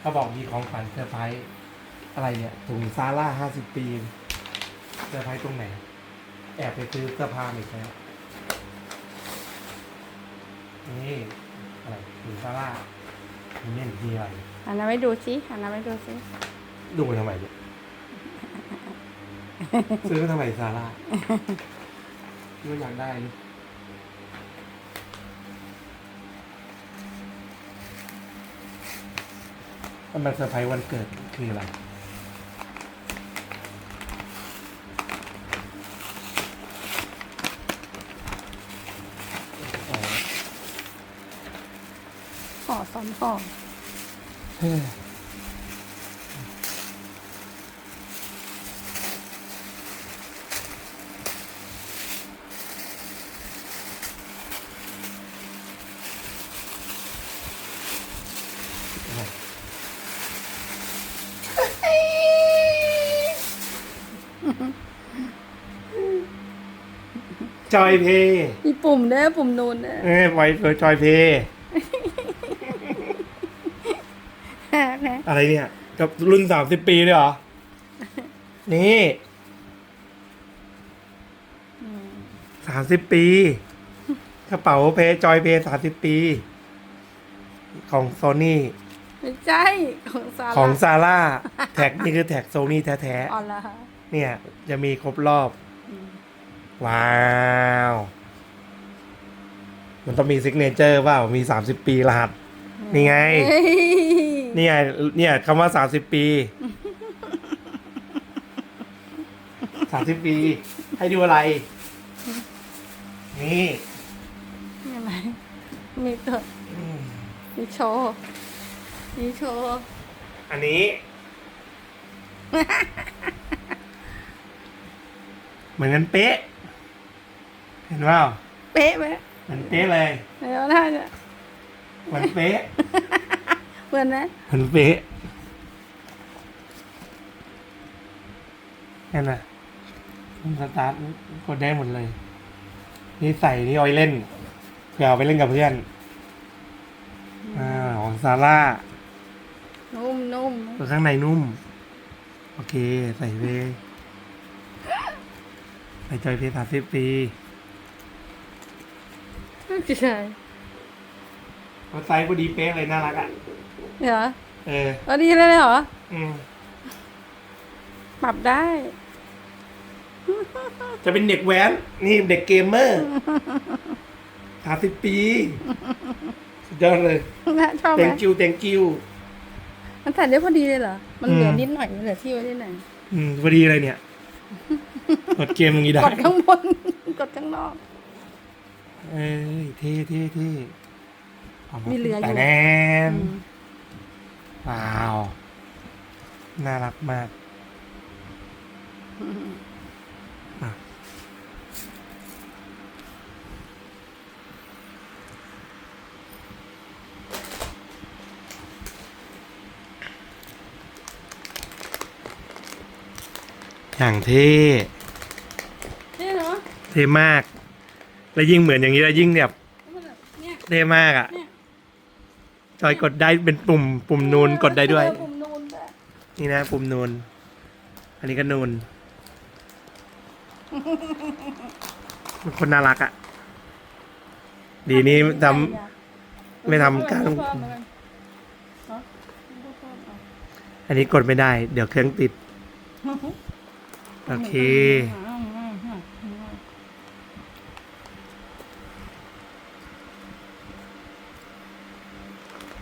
เขาบอกมีของขวัญเซอร์ไพรส์อะไรเนี่ยถุงซาร่าห้าสิบปีเซอร์ไพรส์ตรงไหน แอบไปซื้อเสื้อผ้าอีกแล้วนี่อะไรถุงซาร่านี่มีอะไรหันหน้าไปดูสิหันหน้าไปดูสิดูไปทำไมเนี่ยซื้อไปทำไมซาร่าก็อยากได้นี่ มันเป็นเซอร์ไพรส์วันเกิดคืออะไรห่อซ้อนห่อ เฮ้ย จอยเพย์มีปุ่มเด้อปุ่มนูนเด้อเอ้ยไวเฟอร์จอยเพย์นะอะไรเนี่ย กับรุ่นสามสิบปีเลยเหรอ นี่สามสิบปี กระเป๋าเพย์จอยเพย์สามสิบปี ของโซนี่ ไม่ใช่ของซาร่าของซาร่าแท็กนี่คือแท็กโซนี่แท้อ๋อละๆเนี่ย จะมีครบรอบอืม ว้าว มันต้องมีซิกเนเจอร์ว่ามีสามสิบปีรหัส นี่ไงเฮ้ยนี่ไง เนี่ยคำว่าสามสิบปีสามสิบปี ให้ดูอะไร นี่นี่อะไร มีตัวมีโชว์มีโชว์ อันนี้ เหมือนกันเป๊ะ เห็นว่าเป๊ะไหมเหมือนเป๊ะเลยเดี๋ยวน่าจะเหมือนเป๊ะเหมือนนะเหมือนเป๊ะนั่นน่ะมันสตาร์ทกดได้หมดเลย นี่ใส่นี่เอาไว้เล่นเผื่อเอาไปเล่นกับเพื่อนอ่าของซาร่านุ่มนุ่มตัวข้างในนุ่ม โอเค ใส่เวใส่จอยเพสามสิบปี ใช่เอาไซส์พอดีเป๊ะเลยน่ารักอะ เดี๋ยวเออ เอาดีเลยเหรอ อืม ปรับได้ จะเป็นเด็กแว้น นี่เด็กเกมเมอร์สามสิบปีสุดยอดเลยนะชอบไหม thank you thank you มันใส่ได้พอดีเลยเหรอ มันเหลืออืม นิดหน่อยมันเหลือที่ไว้นิดหน่อยอืมพอดีเลยเนี่ย กดเกมอย่างนี้ได้ กดข้างบน กดข้างนอก เอ้ยเท่เท่เท่าามีเหลืออยู่ แต่แนนอืมว้าว น่ารักมากอะอย่างเท่นี่เนาะ เท่มาก แล้วยิ่งเหมือนอย่างนี้แล้วยิ่งแบบมันแบบเนี่ยเท่มากอะ เนี่ยจอยกดได้เป็นปุ่ม ปุ่มนูนกดได้ด้วย เออปุ่มนูนด้วยนี่นะ ปุ่มนูน อันนี้ก็นูน มันคนน่ารักอะ่ะ ดีนี้ทำ ไม่ทำการชอบเหมือนกันเนอะชอบเอาอันนี้กดไม่ได้ เดี๋ยวเครื่องติด โอเคหา